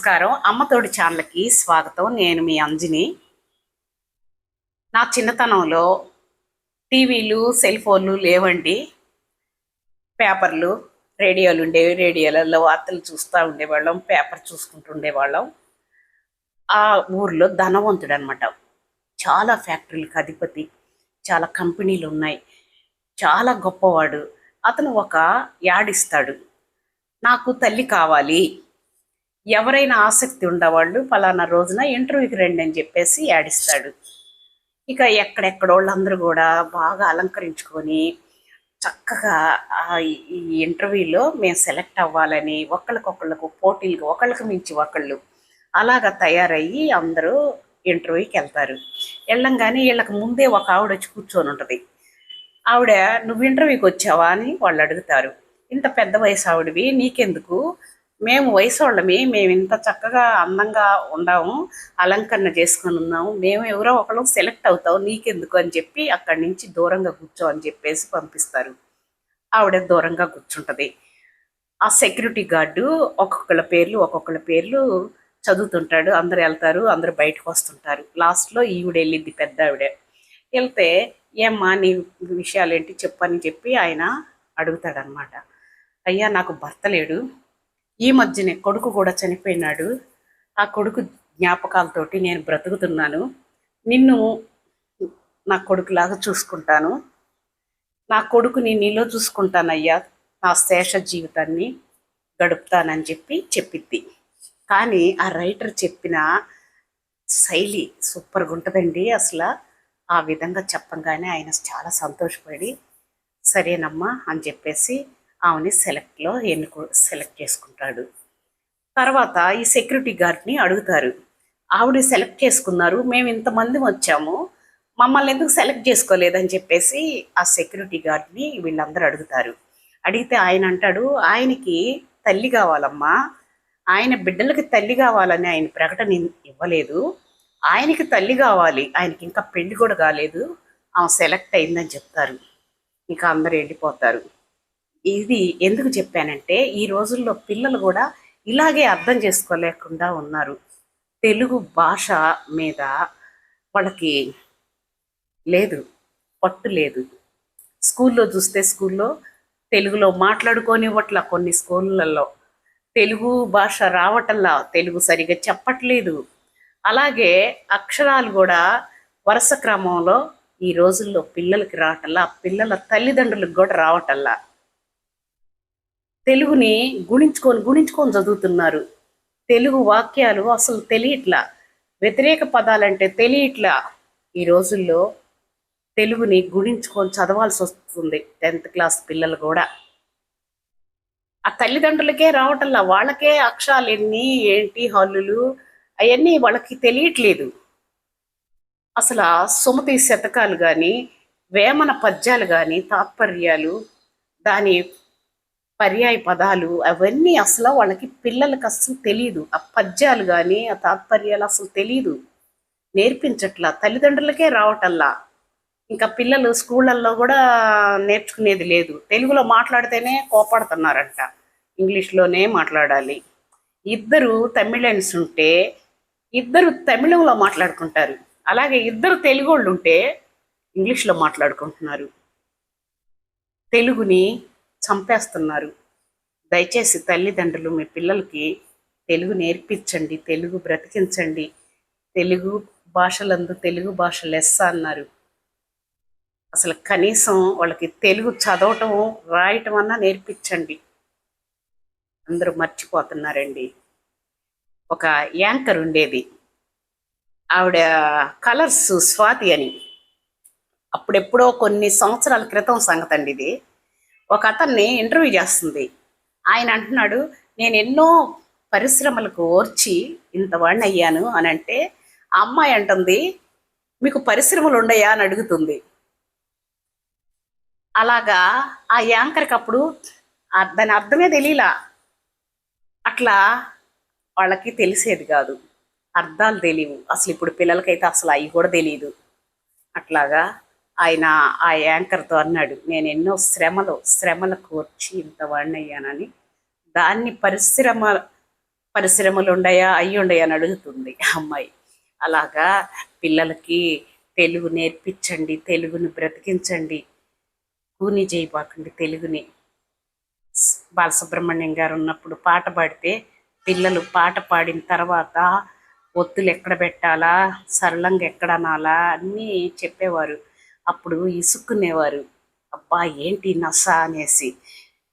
నమస్కారం. అమ్మతోడి ఛానల్కి స్వాగతం. నేను మీ అంజని. నా చిన్నతనంలో టీవీలు సెల్ ఫోన్లు లేవండి. పేపర్లు రేడియోలు ఉండేవి. రేడియోలలో వార్తలు చూస్తూ ఉండేవాళ్ళం పేపర్ చూసుకుంటూ ఉండేవాళ్ళం. ఆ ఊర్లో ధనవంతుడు అనమాట చాలా ఫ్యాక్టరీలకు అధిపతి. చాలా కంపెనీలు ఉన్నాయి. చాలా గొప్పవాడు. అతను ఒక యాడిస్తాడు. నాకు తల్లి కావాలి. ఎవరైనా ఆసక్తి ఉండేవాళ్ళు ఫలానా రోజున ఇంటర్వ్యూకి రండి అని చెప్పేసి యాడిస్తాడు ఇక ఎక్కడెక్కడ వాళ్ళందరూ కూడా బాగా అలంకరించుకొని చక్కగా ఈ ఇంటర్వ్యూలో మేము సెలెక్ట్ అవ్వాలని ఒకళ్ళకొకళ్ళకు పోటీలు ఒకళ్ళకి మించి ఒకళ్ళు అలాగా తయారయ్యి అందరూ ఇంటర్వ్యూకి వెళ్తారు. వెళ్ళంగానే వీళ్ళకి ముందే ఒక ఆవిడ వచ్చి కూర్చొని ఉంటుంది. ఆవిడ నువ్వు ఇంటర్వ్యూకి వచ్చావా? అని వాళ్ళు అడుగుతారు. ఇంత పెద్ద వయసు ఆవిడవి నీకెందుకు? మేము వయసు వాళ్ళమి మేము ఇంత చక్కగా అందంగా ఉండాము అలంకరణ చేసుకొని ఉన్నాము మేము ఎవరో ఒకళ్ళు సెలెక్ట్ అవుతావు నీకెందుకు అని చెప్పి అక్కడి నుంచి దూరంగా కూర్చో అని చెప్పేసి పంపిస్తారు. ఆవిడ దూరంగా కూర్చుంటుంది. ఆ సెక్యూరిటీ గార్డు ఒక్కొక్కళ్ళ పేర్లు ఒక్కొక్కళ్ళ పేర్లు చదువుతుంటాడు అందరు వెళ్తారు అందరు బయటకు వస్తుంటారు. లాస్ట్లో ఈవిడ వెళ్ళింది పెద్ద ఆవిడ. వెళ్తే ఏమ్మా నీ విషయాలు ఏంటి చెప్పని చెప్పి ఆయన అడుగుతాడనమాట అయ్యా నాకు భర్త లేడు ఈ మధ్యనే కొడుకు కూడా చనిపోయినాడు. ఆ కొడుకు జ్ఞాపకాలతోటి నేను బ్రతుకుతున్నాను. నిన్ను నా కొడుకులాగా చూసుకుంటాను. నా కొడుకుని నీలో చూసుకుంటానయ్యా. నా శేష జీవితాన్ని గడుపుతానని చెప్పి చెప్పిద్ది. కానీ ఆ రైటర్ చెప్పిన శైలి సూపర్గా ఉంటుందండి అసలు. ఆ విధంగా చెప్పంగానే ఆయన చాలా సంతోషపడి సరేనమ్మా అని చెప్పేసి ఆమెని సెలెక్ట్లో ఎన్నుకో సెలెక్ట్ చేసుకుంటాడు. తర్వాత ఈ సెక్యూరిటీ గార్డ్ని అడుగుతారు. ఆవిడ సెలెక్ట్ చేసుకున్నారు మేము ఇంతమంది వచ్చాము మమ్మల్ని ఎందుకు సెలెక్ట్ చేసుకోలేదని చెప్పేసి ఆ సెక్యూరిటీ గార్డ్ని వీళ్ళందరూ అడుగుతారు. అడిగితే ఆయన అంటాడు ఆయనకి తల్లి కావాలమ్మా ఆయన బిడ్డలకి తల్లి కావాలని ఆయన ప్రకటన ఇవ్వలేదు. ఆయనకి తల్లి కావాలి ఆయనకి ఇంకా పెళ్ళి కూడా కాలేదు ఆమె సెలెక్ట్ అయిందని చెప్తారు. ఇంకా అందరు వెళ్ళిపోతారు ఇది ఎందుకు చెప్పానంటే ఈ రోజుల్లో పిల్లలు కూడా ఇలాగే అర్థం చేసుకోలేకుండా ఉన్నారు. తెలుగు భాష మీద వాళ్ళకి లేదు పట్టు లేదు. స్కూల్లో చూస్తే స్కూల్లో తెలుగులో మాట్లాడుకోనివ్వట్ల కొన్ని స్కూళ్ళల్లో. తెలుగు భాష రావటంలా తెలుగు సరిగా చెప్పట్లేదు. అలాగే అక్షరాలు కూడా వరుస క్రమంలో ఈ రోజుల్లో పిల్లలకి రావటల్లా పిల్లల తల్లిదండ్రులకు కూడా రావటల్లా తెలుగుని గుణించుకొని గుణించుకొని చదువుతున్నారు. తెలుగు వాక్యాలు అసలు తెలియట్లా. వ్యతిరేక పదాలంటే తెలియట్లా. ఈ రోజుల్లో తెలుగుని గుణించుకొని చదవాల్సి వస్తుంది టెన్త్ క్లాస్ పిల్లలు కూడా. ఆ తల్లిదండ్రులకే రావటంలా వాళ్ళకే అక్షరాలు ఎన్ని ఏంటి హల్లులు అవన్నీ వాళ్ళకి తెలియట్లేదు. అసలు ఆ సుమతి శతకాలు కానీ వేమన పద్యాలు కానీ తాత్పర్యాలు దాని పర్యాయ పదాలు అవన్నీ అసలు వాళ్ళకి పిల్లలకి అసలు తెలియదు ఆ పద్యాలు కానీ ఆ తాత్పర్యాలు అసలు తెలియదు నేర్పించట్లా తల్లిదండ్రులకే రావటల్లా ఇంకా పిల్లలు స్కూళ్ళల్లో కూడా నేర్చుకునేది లేదు. తెలుగులో మాట్లాడితేనే కోపడుతున్నారంట. ఇంగ్లీష్లోనే మాట్లాడాలి. ఇద్దరు తమిళన్స్ ఉంటే ఇద్దరు తమిళంలో మాట్లాడుకుంటారు. అలాగే ఇద్దరు తెలుగు వాళ్ళు ఉంటే ఇంగ్లీష్లో మాట్లాడుకుంటున్నారు. తెలుగుని చంపేస్తున్నారు. దయచేసి తల్లిదండ్రులు మీ పిల్లలకి తెలుగు నేర్పించండి తెలుగు బ్రతికించండి తెలుగు భాషలందు తెలుగు భాష లెస్స అన్నారు. అసలు కనీసం వాళ్ళకి తెలుగు చదవటం రాయటం అన్నా నేర్పించండి. అందరూ మర్చిపోతున్నారండి. ఒక యాంకర్ ఉండేది. ఆవిడ కలర్స్ స్వాతి అని. అప్పుడెప్పుడో కొన్ని సంవత్సరాల క్రితం సంగతి అండి ఇది. ఒక అతన్ని ఇంటర్వ్యూ చేస్తుంది. ఆయన అంటున్నాడు నేను ఎన్నో పరిశ్రమలకు ఓర్చి ఇంతవాడిని అయ్యాను అని అంటే ఆ అమ్మాయి అంటుంది మీకు పరిశ్రమలు ఉండయా అని అడుగుతుంది. అలాగా ఆ యాంకర్కి అప్పుడు దాని అర్థమే తెలియలా. అట్లా వాళ్ళకి తెలిసేది కాదు. అర్థాలు తెలియవు. అసలు ఇప్పుడు పిల్లలకైతే అసలు అవి కూడా తెలియదు. అట్లాగా ఆయన ఆ యాంకర్తో అన్నాడు నేను ఎన్నో శ్రమలు శ్రమలకు వచ్చి ఇంత వాడిని దాన్ని పరిశ్రమ పరిశ్రమలు ఉండయా అయ్యి ఉండయా అని అడుగుతుంది ఆ అమ్మాయి. అలాగా పిల్లలకి తెలుగు నేర్పించండి తెలుగుని బ్రతికించండి. కూని చేయబాకండి తెలుగుని. బాలసుబ్రహ్మణ్యం గారు ఉన్నప్పుడు పాట పాడితే పిల్లలు పాట పాడిన తర్వాత ఒత్తులు ఎక్కడ పెట్టాలా సరళంగా ఎక్కడ అనాలా అన్నీ చెప్పేవారు. అప్పుడు ఇసుక్కునేవారు అబ్బా ఏంటి నస అనేసి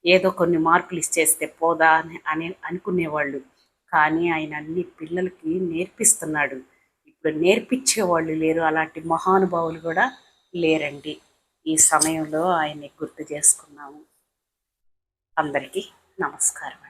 ఏదో కొన్ని మార్కులు ఇచ్చేస్తే పోదా అని అని అనుకునేవాళ్ళు. కానీ ఆయన అన్ని పిల్లలకి నేర్పిస్తున్నాడు. ఇప్పుడు నేర్పించే వాళ్ళు లేరు. అలాంటి మహానుభావులు కూడా లేరండి. ఈ సమయంలో ఆయన్ని గుర్తు చేసుకున్నాము. అందరికీ నమస్కారం